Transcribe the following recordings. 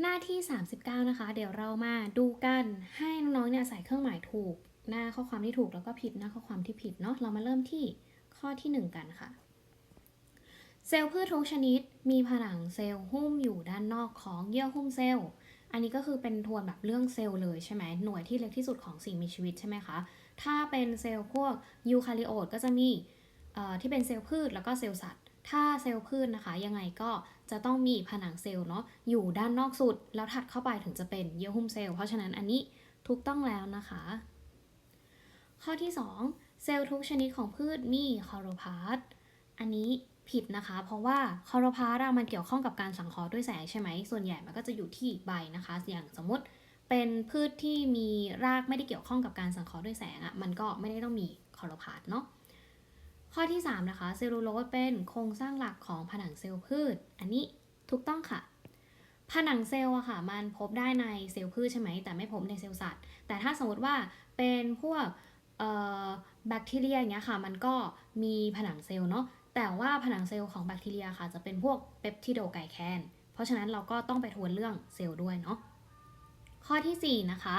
หน้าที่ 39 นะคะ เดี๋ยวเรามาดูกันให้น้องๆเนี่ยใส่เครื่องหมายถูก หน้าข้อความที่ถูกแล้วก็ผิดหน้าข้อความที่ผิดเนาะเรามาเริ่มที่ข้อที่ 1 กันค่ะ เซลล์พืชทุกชนิด มีผนังเซลล์หุ้มอยู่ด้านนอกของเยื่อหุ้มเซลล์อันนี้ก็คือเป็นทวนแบบเรื่องเซลล์เลยใช่ไหมหน่วยที่เล็กที่สุดของสิ่งมีชีวิตใช่ไหมคะถ้าเป็นเซลล์พวกยูคาริโอตก็จะมีที่เป็นเซลล์พืชแล้วก็เซลล์สัตว์ ถ้าเซลล์พืชนะคะ ยังไงก็จะต้องมีผนังเซลล์เนาะอยู่ด้านนอกสุด แล้วถัดเข้าไปถึงจะเป็นเยื่อหุ้มเซลล์เพราะฉะนั้นอันนี้ถูกต้องแล้วนะคะ ข้อที่ 2 เซลล์ทุกชนิดของพืชมีคลอโรพาสต์อันนี้ผิดนะคะ เพราะว่าคลอโรพาสต์อะมันเกี่ยวข้องกับการสังเคราะห์ด้วยแสงใช่ไหม ส่วนใหญ่มันก็จะอยู่ที่ใบนะคะ อย่างสมมติเป็นพืชที่มีรากไม่ได้เกี่ยวข้องกับการสังเคราะห์ด้วยแสงอะมันก็ไม่ได้ต้องมีคลอโรพาสต์เนาะ ข้อที่ 3 นะคะเซลลูโลสเป็นโครงสร้างหลักของผนังเซลล์พืช อันนี้ถูกต้องค่ะ ผนังเซลล์อะค่ะ มันพบได้ในเซลล์พืชใช่ไหม แต่ไม่พบในเซลล์สัตว์ แต่ถ้าสมมติว่าเป็นพวกแบคทีเรียอย่างเงี้ยค่ะ มันก็มีผนังเซลล์เนาะ แต่ว่าผนังเซลล์ของแบคทีเรียค่ะ จะเป็นพวกเปปทิโดไกแคน เพราะฉะนั้นเราก็ต้องไปทวนเรื่องเซลล์ด้วยเนาะ ข้อทีสี่4 นะคะ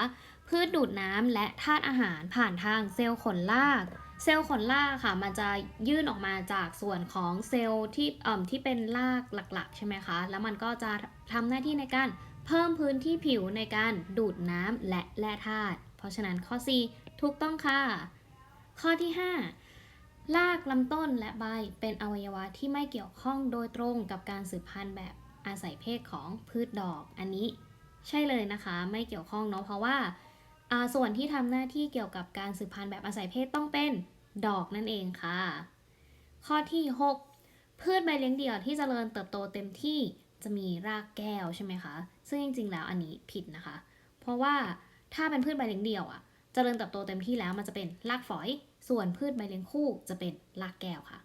พืชดูดน้ำและธาตุอาหารผ่านทางเซลล์ขนราก เซลล์ขนรากค่ะ มันจะยื่นออกมาจากส่วนของเซลล์ที่เอ่อที่เป็นรากหลักๆ ใช่ไหมคะ แล้วมันก็จะทำหน้าที่ในการเพิ่มพื้นที่ผิวในการดูดน้ำและแร่ธาตุ เพราะฉะนั้นข้อ 4 ถูกต้องค่ะ ข้อที่5รากลำต้นและใบเป็นอวัยวะที่ไม่เกี่ยวข้องโดยตรงกับการสืบพันธุ์แบบอาศัยเพศของพืชดอก อันนี้ใช่เลยนะคะ ไม่เกี่ยวข้องเนาะเพราะว่า ส่วนที่ทำหน้าที่เกี่ยวกับการสืบพันธุ์แบบอาศัยเพศต้องเป็นดอกนั่นเองค่ะ ข้อที่ 6 พืชใบเลี้ยงเดี่ยวที่จเจริญเติบโตเต็มที่จะมีรากแก้วใช่ไหมคะ ซึ่งจริงๆ แล้วอันนี้ผิดนะคะ เพราะว่าถ้าเป็นพืชใบเลี้ยงเดี่ยวอะเจริญเติบโตเต็มที่แล้วมันจะเป็นรากฝอย ส่วนพืชใบเลี้ยงคู่จะเป็นรากแก้วค่ะ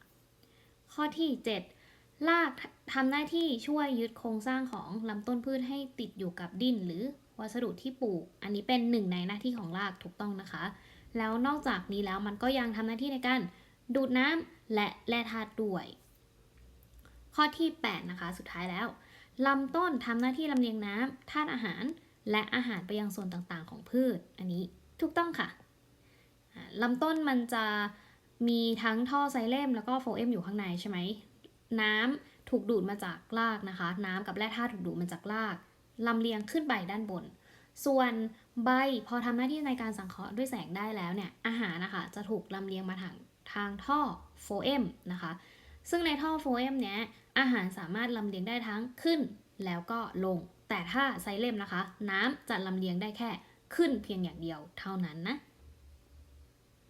ข้อที่ 7 รากทำหน้าที่ช่วยยึดโครงสร้างของลำต้นพืชให้ติดอยู่กับดินหรือ วัสดุที่ปลูก อันนี้เป็นหนึ่งในหน้าที่ของรากถูกต้องนะคะ แล้วนอกจากนี้แล้วมันก็ยังทำหน้าที่ในการดูดน้ำและแร่ธาตุด้วย ข้อที่ 8 นะคะ สุดท้ายแล้วลำต้นทำหน้าที่ลำเลียงน้ำธาตุอาหาร และอาหารไปยังส่วนต่างๆ ของพืช อันนี้ถูกต้องค่ะลำต้นมันจะมีทั้งท่อไซเลมแล้วก็โฟเอมอยู่ข้างในใช่ไหม น้ำถูกดูดมาจากรากนะคะ น้ำกับแร่ธาตุถูกดูดมาจากราก ลำเลียงขึ้นไปด้านบน ส่วนใบพอทำหน้าที่ในการสังเคราะห์ด้วยแสงได้แล้วเนี่ยอาหารนะคะจะถูกลำเลียงมาทางทางท่อโฟเอมนะคะ ซึ่งในท่อโฟเอมเนี้ยอาหารสามารถลำเลียงได้ทั้งขึ้นแล้วก็ลง แต่ถ้าไซเลมนะคะ น้ำจะลำเลียงได้แค่ขึ้นเพียงอย่างเดียวเท่านั้นนะ